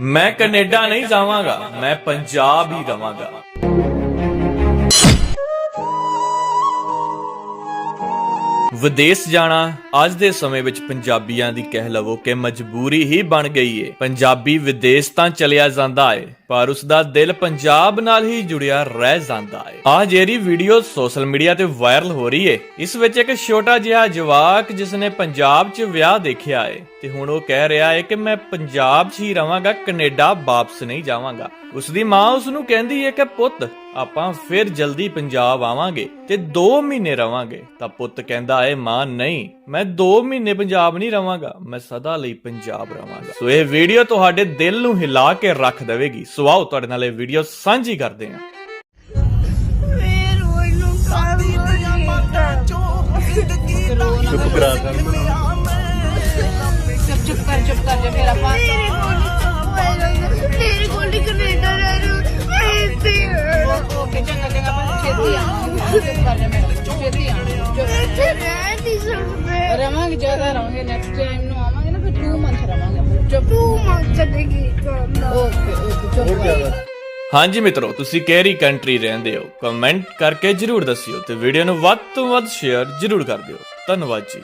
ਮੈਂ ਕੈਨੇਡਾ ਨਹੀਂ ਜਾਵਾਂਗਾ, ਮੈਂ ਪੰਜਾਬ ਹੀ ਰਵਾਂਗਾ। ਵਿਦੇਸ਼ ਜਾਣਾ, ਅੱਜ ਦੇ ਸਮੇਂ ਵਿੱਚ ਪੰਜਾਬੀਆਂ ਦੀ ਕਹਿ ਲਵੋ ਕਿ ਮਜਬੂਰੀ ਹੀ ਬਣ ਗਈ ਏ। ਪੰਜਾਬੀ ਵਿਦੇਸ਼ ਤਾਂ ਚਲਿਆ ਜਾਂਦਾ ਏ। ਪਰ ਉਸ ਦਾ ਦਿਲ ਪੰਜਾਬ ਨਾਲ ਹੀ ਜੁੜਿਆ ਰਹਿ ਜਾਂਦਾ ਹੈ। ਆਹ ਜਿਹੜੀ ਵੀਡੀਓ ਸੋਸ਼ਲ ਮੀਡੀਆ ਤੇ ਵਾਇਰਲ ਹੋ ਰਹੀ ਹੈ। ਇਸ ਵਿੱਚ ਇੱਕ ਛੋਟਾ ਜਿਹਾ ਜਵਾਕ ਜਿਸ ਨੇ ਪੰਜਾਬ 'ਚ ਵਿਆਹ ਦੇਖਿਆ ਹੈ ਤੇ ਹੁਣ ਉਹ ਕਹਿ ਰਿਹਾ ਹੈ ਕਿ ਮੈਂ ਪੰਜਾਬ 'ਚ ਹੀ ਰਵਾਂਗਾ, ਕੈਨੇਡਾ ਵਾਪਸ ਨਹੀਂ ਜਾਵਾਂਗਾ। ਉਸ ਦੀ ਮਾਂ ਉਸ ਨੂੰ ਕਹਿੰਦੀ ਹੈ ਕਿ ਪੁੱਤ, ਆਪਾਂ ਫਿਰ ਜਲਦੀ ਪੰਜਾਬ ਆਵਾਂਗੇ ਤੇ 2 ਮਹੀਨੇ ਰਵਾਂਗੇ। ਤਾਂ ਪੁੱਤ ਕਹਿੰਦਾ ਹੈ, ਮਾਂ, ਨਹੀਂ, ਮੈਂ 2 ਮਹੀਨੇ ਪੰਜਾਬ ਨਹੀਂ ਰਵਾਂਗਾ, ਮੈਂ ਸਦਾ ਲਈ ਪੰਜਾਬ ਰਵਾਂਗਾ। ਸੋ ਇਹ ਵੀਡੀਓ ਤੁਹਾਡੇ ਦਿਲ ਨੂੰ ਹਿਲਾ ਕੇ ਰੱਖ ਦੇਵੇਗੀ। ਸੋ ਆਓ ਤੁਹਾਡੇ ਨਾਲ ਇਹ ਵੀਡੀਓ ਸਾਂਝੀ ਕਰਦੇ ਹਾਂ। ਫੇਰ ਉਹਨੂੰ ਕਾਦੀ ਦੀਆਂ ਬਾਤਾਂ ਚੋਂ ਜ਼ਿੰਦਗੀ ਦਾ ਚੁੱਪ ਕਰਾ ਕਰ ਚੁੱਪ ਚੁੱਪ ਕਰ ਚੁੱਪ ਕਰ ਜਾ ਫਿਰ ਆਪਾਂ ਤੇਰੇ ਕੋਲ ਹੀ ਕੈਨੇਡਾ ਰਹਿ ਰੂ ਇੱਥੇ ਓਕੇ ਚੰਗਾ ਚੰਗਾ ਆਪਾਂ ਛੇਤੀ ਆਵਾਂਗੇ ਚੁੱਪ ਕਰ ਜਾ ਮੈਂ ਛੇਤੀ ਚੁੱਪ ਇੱਥੇ ਰਹਿ ਨਹੀਂ ਸਕਦੇ। ਰਵਾਂਗੇ ਜ਼ਿਆਦਾ ਰਵਾਂਗੇ ਨੈਕਸਟ ਟਾਈਮ ਨੂੰ ਆਵਾਂਗੇ ਨਾ ਫਿਰ 2 ਮੰਥ ਰਵਾਂਗੇ। ਚੁੱਪ। ਤੂੰ ਮਤ ਚਲੇਗੀ ਓਕੇ ਓਕੇ। ਚੁੱਪ ਕਰ ਹਾਂਜੀ ਮਿੱਤਰੋ, ਤੁਸੀਂ ਕਿਹੜੀ ਕੰਟਰੀ ਰਹਿੰਦੇ ਹੋ? ਕਮੈਂਟ ਕਰਕੇ ਜਰੂਰ ਦੱਸਿਓ ਤੇ ਵੀਡੀਓ ਨੂੰ ਵੱਧ ਤੋਂ ਵੱਧ ਸ਼ੇਅਰ ਜਰੂਰ ਕਰ ਦਿਓ। ਧੰਨਵਾਦ ਜੀ।